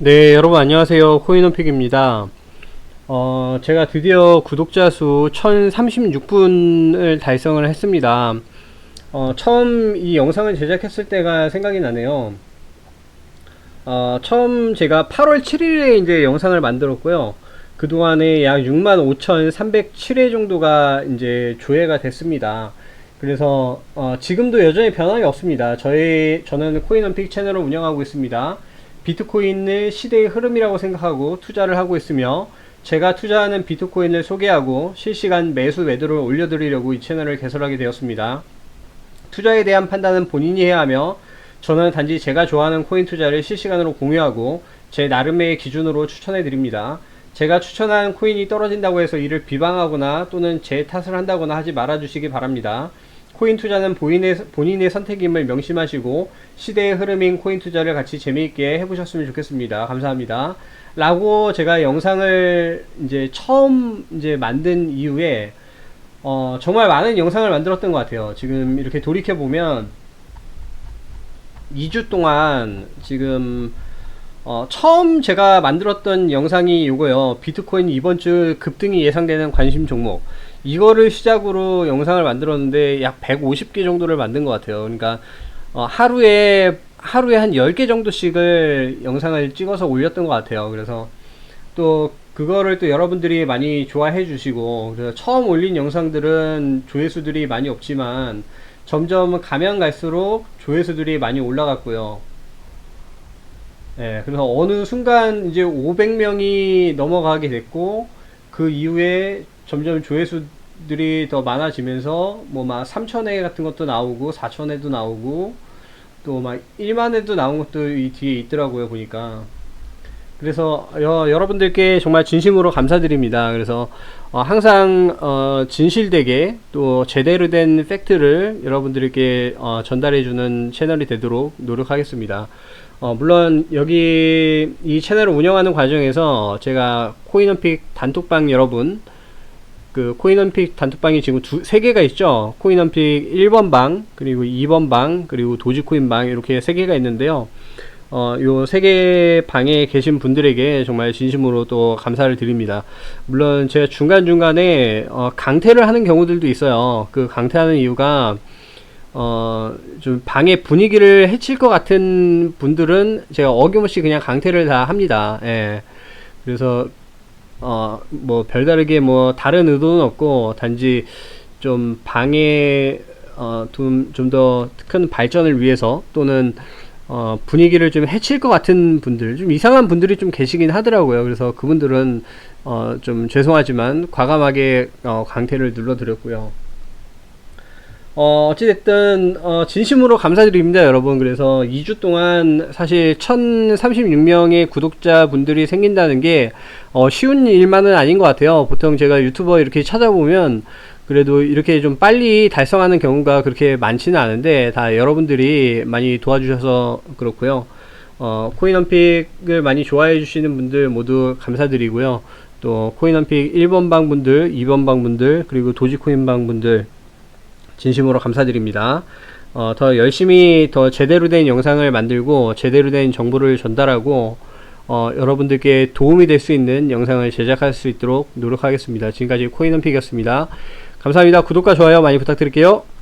네, 여러분 안녕하세요. 코인원픽입니다. 어, 제가 드디어 구독자 수 1036분을 달성을 했습니다. 어, 처음 이 영상을 제작했을 때가 생각이 나네요. 어, 처음 제가 8월 7일에 이제 영상을 만들었고요. 그동안에 약 65,307회 정도가 이제 조회가 됐습니다. 그래서 어, 지금도 여전히 변함이 없습니다. 저희 저는 코인원픽 채널을 운영하고 있습니다. 비트코인을 시대의 흐름이라고 생각하고 투자를 하고 있으며 제가 투자하는 비트코인을 소개하고 실시간 매수 매도를 올려드리려고 이 채널을 개설하게 되었습니다. 투자에 대한 판단은 본인이 해야 하며 저는 단지 제가 좋아하는 코인 투자를 실시간으로 공유하고 제 나름의 기준으로 추천해 드립니다. 제가 추천한 코인이 떨어진다고 해서 이를 비방하거나 또는 제 탓을 한다거나 하지 말아 주시기 바랍니다. 코인 투자는 본인의, 본인의 선택임을 명심하시고 시대의 흐름인 코인 투자를 같이 재미있게 해보셨으면 좋겠습니다. 감사합니다. 라고 제가 영상을 이제 처음 이제 만든 이후에 어, 정말 많은 영상을 만들었던 것 같아요. 지금 이렇게 돌이켜보면 2주 동안 지금 어, 처음 제가 만들었던 영상이 이거요. 비트코인 이번 주 급등이 예상되는 관심 종목. 이거를 시작으로 영상을 만들었는데 약 150개 정도를 만든 것 같아요. 그러니까 어, 하루에 하루에 한 10개 정도씩을 영상을 찍어서 올렸던 것 같아요. 그래서 또 그거를 또 여러분들이 많이 좋아해 주시고 그래서 처음 올린 영상들은 조회수들이 많이 없지만 점점 가면 갈수록 조회수들이 많이 올라갔고요. 예, 그래서 어느 순간 이제 500명이 넘어가게 됐고 그 이후에 점점 조회수들이 더 많아지면서 뭐 막 3천회 같은 것도 나오고 4천회도 나오고 또 막 1만회도 나온 것도 이 뒤에 있더라고요 보니까 그래서 여, 여러분들께 정말 진심으로 감사드립니다. 그래서 어, 항상 어, 진실되게 또 제대로 된 팩트를 여러분들께 어, 전달해주는 채널이 되도록 노력하겠습니다. 어, 물론 여기 이 채널을 운영하는 과정에서 제가 코인원픽 단톡방 여러분 그 코인원픽 단톡방이 지금 두, 세 개가 있죠. 코인원픽 1번 방, 그리고 2번 방, 그리고 도지코인 방 이렇게 세 개가 있는데요. 어, 요 세 개 방에 계신 분들에게 정말 진심으로 또 감사를 드립니다. 물론 제가 중간중간에 어, 강퇴를 하는 경우들도 있어요. 그 강퇴하는 이유가 어, 좀 방의 분위기를 해칠 것 같은 분들은 제가 어김없이 그냥 강퇴를 다 합니다. 예. 그래서 어, 뭐 별다르게 뭐 다른 의도는 없고 단지 좀 방에 어, 좀더 큰 발전을 위해서 또는 어, 분위기를 좀 해칠 것 같은 분들, 좀 이상한 분들이 좀 계시긴 하더라고요. 그래서 그분들은 어, 좀 죄송하지만 과감하게 어, 강퇴를 눌러드렸고요. 어, 어찌됐든, 어, 진심으로 감사드립니다, 여러분. 그래서 2주 동안 사실 1036명의 구독자분들이 생긴다는 게, 어, 쉬운 일만은 아닌 것 같아요. 보통 제가 유튜버 이렇게 찾아보면, 그래도 이렇게 좀 빨리 달성하는 경우가 그렇게 많지는 않은데, 다 여러분들이 많이 도와주셔서 그렇고요. 어, 코인원픽을 많이 좋아해 주시는 분들 모두 감사드리고요. 또, 코인원픽 1번 방 분들, 2번 방 분들, 그리고 도지코인 방 분들, 진심으로 감사드립니다. 어, 더 열심히 더 제대로 된 영상을 만들고 제대로 된 정보를 전달하고 어, 여러분들께 도움이 될 수 있는 영상을 제작할 수 있도록 노력하겠습니다. 지금까지 코인원픽이었습니다. 감사합니다. 구독과 좋아요 많이 부탁드릴게요.